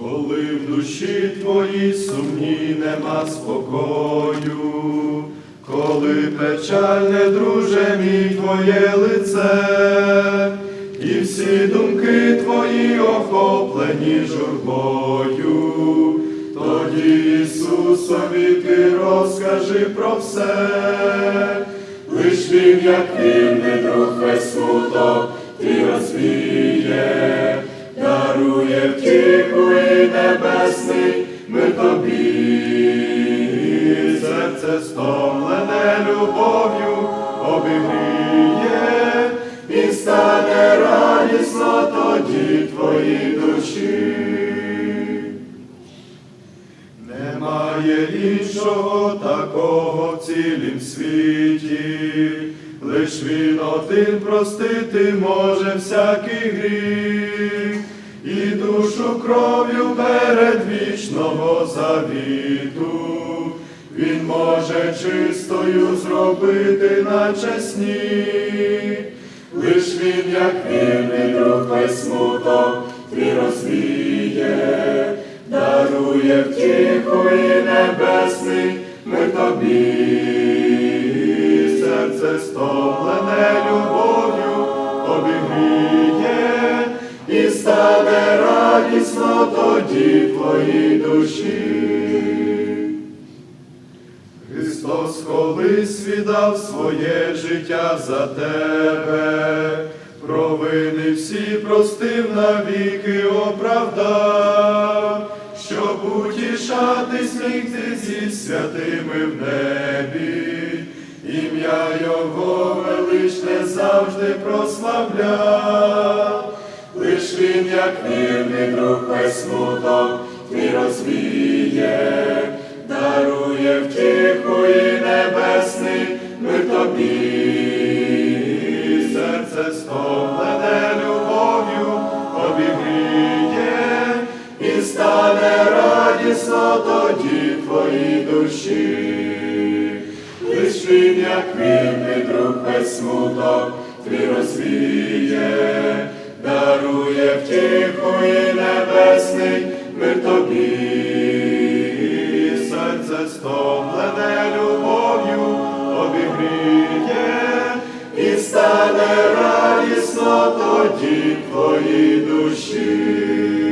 Коли в душі твоїй сумні нема спокою, коли печальне, друже мій твоє лице, і всі думки твої охоплені журбою, тоді Ісусові ти розкажи про все, лиш він, як вільний друг весь смуток твій розвіє, серце стомлене любов'ю обігріє, і стане радісно тоді твоїй душі. Немає іншого такого в цілім світі, лиш він один простити може всякий гріх, і душу кров'ю передвічного завіту, він може чистою зробити наче сніг, лиш він, як вільний друг весь смуток твій розвіє, дарує втіху і небесний мир тобі, радісно тоді твоїй душі. Христос колись віддав своє життя за тебе, провини всі простив навіки оправдав, щоб утішатись міг ти зі святими в небі, ім'я Його величне завжди прославляв, він, як вірний друг весь смуток твій розвіє, дарує втіху і небесний мир тобі, серце стомлене любов'ю обігріє, і стане радісно тоді твоїй душі. Лиш він, як вільний друг весь смуток твій розвіє, і небесний мир тобі, серце стомлене любов'ю обігріє, і стане радісно тоді твоїй душі.